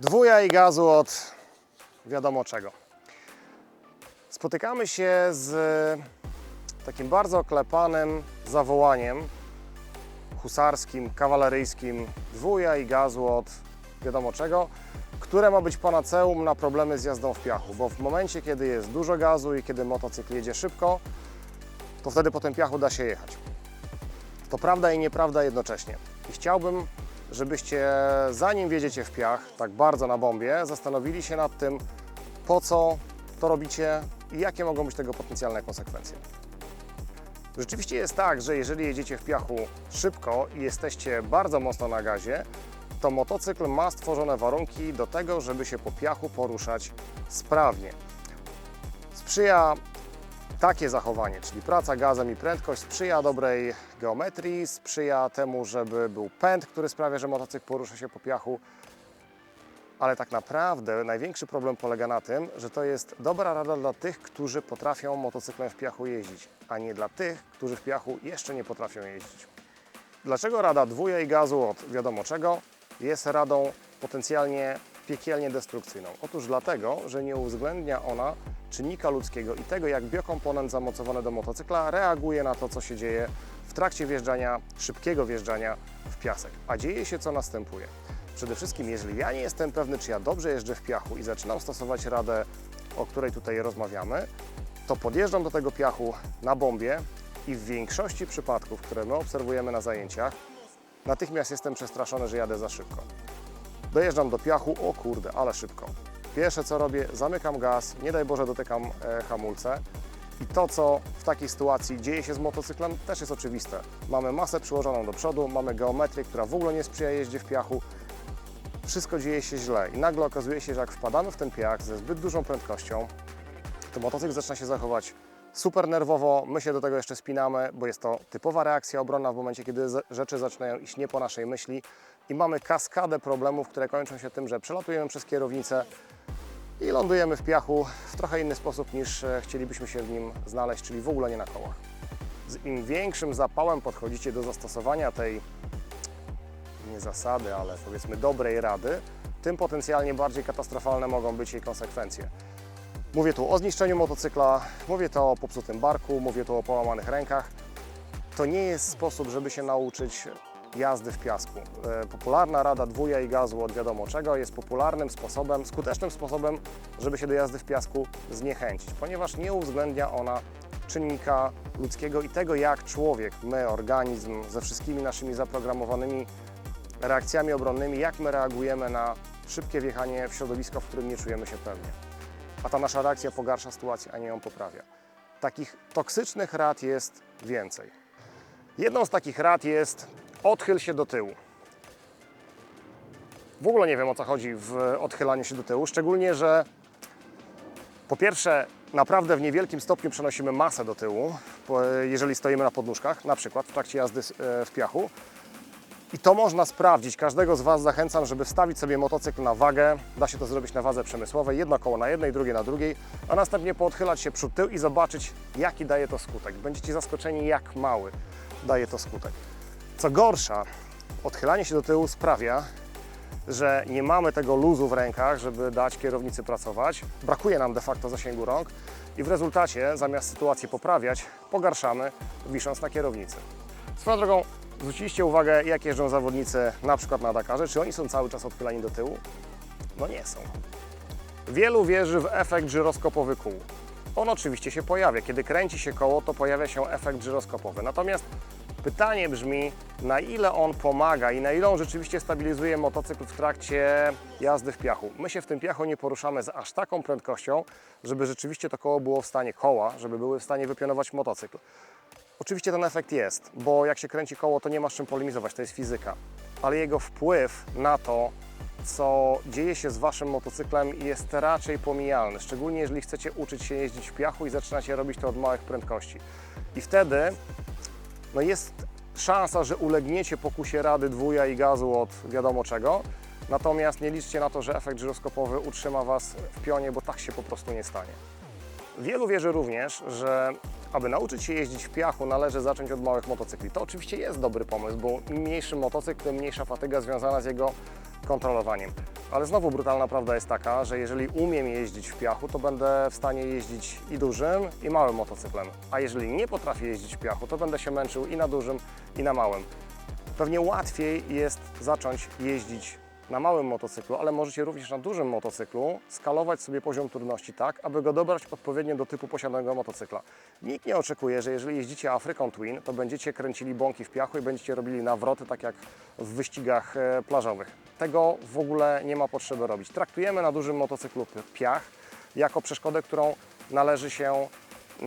Dwuja i gazu od wiadomo czego. Spotykamy się z takim bardzo oklepanym zawołaniem husarskim, kawaleryjskim dwuja i gazu od wiadomo czego, które ma być panaceum na problemy z jazdą w piachu, bo w momencie, kiedy jest dużo gazu i kiedy motocykl jedzie szybko, to wtedy po tym piachu da się jechać. To prawda i nieprawda jednocześnie. I chciałbym, żebyście zanim wjedziecie w piach, tak bardzo na bombie, zastanowili się nad tym, po co to robicie i jakie mogą być tego potencjalne konsekwencje. Rzeczywiście jest tak, że jeżeli jedziecie w piachu szybko i jesteście bardzo mocno na gazie, to motocykl ma stworzone warunki do tego, żeby się po piachu poruszać sprawnie. Sprzyja takie zachowanie, czyli praca gazem i prędkość, sprzyja dobrej geometrii, sprzyja temu, żeby był pęd, który sprawia, że motocykl porusza się po piachu. Ale tak naprawdę największy problem polega na tym, że to jest dobra rada dla tych, którzy potrafią motocyklem w piachu jeździć, a nie dla tych, którzy w piachu jeszcze nie potrafią jeździć. Dlaczego rada dwuja i gazu od wiadomo czego jest radą potencjalnie piekielnie destrukcyjną? Otóż dlatego, że nie uwzględnia ona czynnika ludzkiego i tego, jak biokomponent zamocowany do motocykla reaguje na to, co się dzieje w trakcie wjeżdżania, szybkiego wjeżdżania w piasek. A dzieje się co następuje. Przede wszystkim, jeżeli ja nie jestem pewny, czy ja dobrze jeżdżę w piachu i zaczynam stosować radę, o której tutaj rozmawiamy, to podjeżdżam do tego piachu na bombie i w większości przypadków, które my obserwujemy na zajęciach, natychmiast jestem przestraszony, że jadę za szybko. Dojeżdżam do piachu, o kurde, ale szybko. Pierwsze co robię, zamykam gaz, nie daj Boże dotykam e, hamulce. I to, co w takiej sytuacji dzieje się z motocyklem, też jest oczywiste. Mamy masę przyłożoną do przodu, mamy geometrię, która w ogóle nie sprzyja jeździe w piachu. Wszystko dzieje się źle i nagle okazuje się, że jak wpadamy w ten piach ze zbyt dużą prędkością, to motocykl zaczyna się zachować super nerwowo, my się do tego jeszcze spinamy, bo jest to typowa reakcja obronna w momencie, kiedy rzeczy zaczynają iść nie po naszej myśli i mamy kaskadę problemów, które kończą się tym, że przelatujemy przez kierownicę i lądujemy w piachu w trochę inny sposób niż e, chcielibyśmy się w nim znaleźć, czyli w ogóle nie na kołach. Z im większym zapałem podchodzicie do zastosowania tej nie zasady, ale powiedzmy dobrej rady, tym potencjalnie bardziej katastrofalne mogą być jej konsekwencje. Mówię tu o zniszczeniu motocykla, mówię to o popsutym barku, mówię tu o połamanych rękach. To nie jest sposób, żeby się nauczyć jazdy w piasku. E, Popularna rada dwuja i gazu od wiadomo czego jest popularnym sposobem, skutecznym sposobem, żeby się do jazdy w piasku zniechęcić, ponieważ nie uwzględnia ona czynnika ludzkiego i tego, jak człowiek, my, organizm, ze wszystkimi naszymi zaprogramowanymi reakcjami obronnymi, jak my reagujemy na szybkie wjechanie w środowisko, w którym nie czujemy się pewnie. A ta nasza reakcja pogarsza sytuację, a nie ją poprawia. Takich toksycznych rad jest więcej. Jedną z takich rad jest odchyl się do tyłu. W ogóle nie wiem o co chodzi w odchylaniu się do tyłu, szczególnie, że po pierwsze, naprawdę w niewielkim stopniu przenosimy masę do tyłu, jeżeli stoimy na podnóżkach, na przykład w trakcie jazdy e, w piachu. I to można sprawdzić. Każdego z Was zachęcam, żeby wstawić sobie motocykl na wagę. Da się to zrobić na wadze przemysłowej. Jedno koło na jednej, drugie na drugiej, a następnie poodchylać się przód tył i zobaczyć, jaki daje to skutek. Będziecie zaskoczeni, jak mały daje to skutek. Co gorsza, odchylanie się do tyłu sprawia, że nie mamy tego luzu w rękach, żeby dać kierownicy pracować. Brakuje nam de facto zasięgu rąk i w rezultacie, zamiast sytuację poprawiać, pogarszamy, wisząc na kierownicy. Swoją drogą, zwróciliście uwagę, jak jeżdżą zawodnicy na przykład na Dakarze. Czy oni są cały czas odchylani do tyłu? No nie są. Wielu wierzy w efekt żyroskopowy kół. On oczywiście się pojawia. Kiedy kręci się koło, to pojawia się efekt żyroskopowy. Natomiast pytanie brzmi, na ile on pomaga i na ile on rzeczywiście stabilizuje motocykl w trakcie jazdy w piachu. My się w tym piachu nie poruszamy z aż taką prędkością, żeby rzeczywiście to koło było w stanie koła, żeby były w stanie wypionować motocykl. Oczywiście ten efekt jest, bo jak się kręci koło, to nie ma z czym polemizować, to jest fizyka. Ale jego wpływ na to, co dzieje się z Waszym motocyklem jest raczej pomijalny, szczególnie jeżeli chcecie uczyć się jeździć w piachu i zaczynacie robić to od małych prędkości. I wtedy no jest szansa, że ulegniecie pokusie rady dwuja i gazu od wiadomo czego, natomiast nie liczcie na to, że efekt żyroskopowy utrzyma Was w pionie, bo tak się po prostu nie stanie. Wielu wierzy również, że aby nauczyć się jeździć w piachu, należy zacząć od małych motocykli. To oczywiście jest dobry pomysł, bo im mniejszy motocykl, tym mniejsza fatyga związana z jego kontrolowaniem. Ale znowu brutalna prawda jest taka, że jeżeli umiem jeździć w piachu, to będę w stanie jeździć i dużym, i małym motocyklem. A jeżeli nie potrafię jeździć w piachu, to będę się męczył i na dużym, i na małym. Pewnie łatwiej jest zacząć jeździć na małym motocyklu, ale możecie również na dużym motocyklu skalować sobie poziom trudności tak, aby go dobrać odpowiednio do typu posiadanego motocykla. Nikt nie oczekuje, że jeżeli jeździcie African Twin, to będziecie kręcili bąki w piachu i będziecie robili nawroty tak jak w wyścigach e, plażowych. Tego w ogóle nie ma potrzeby robić. Traktujemy na dużym motocyklu pi- piach jako przeszkodę, którą należy się,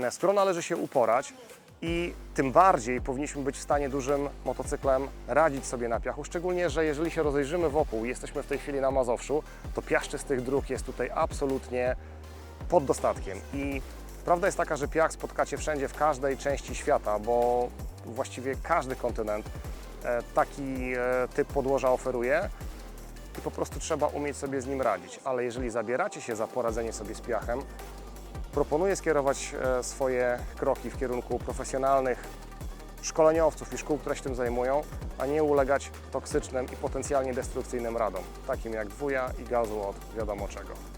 z którą należy się uporać i tym bardziej powinniśmy być w stanie dużym motocyklem radzić sobie na piachu, szczególnie, że jeżeli się rozejrzymy wokół, jesteśmy w tej chwili na Mazowszu, to piaszczystych dróg jest tutaj absolutnie pod dostatkiem. I prawda jest taka, że piach spotkacie wszędzie, w każdej części świata, bo właściwie każdy kontynent e, taki e, typ podłoża oferuje i po prostu trzeba umieć sobie z nim radzić, ale jeżeli zabieracie się za poradzenie sobie z piachem, proponuję skierować e, swoje kroki w kierunku profesjonalnych szkoleniowców i szkół, które się tym zajmują, a nie ulegać toksycznym i potencjalnie destrukcyjnym radom, takim jak dwuja i gazu od wiadomo czego.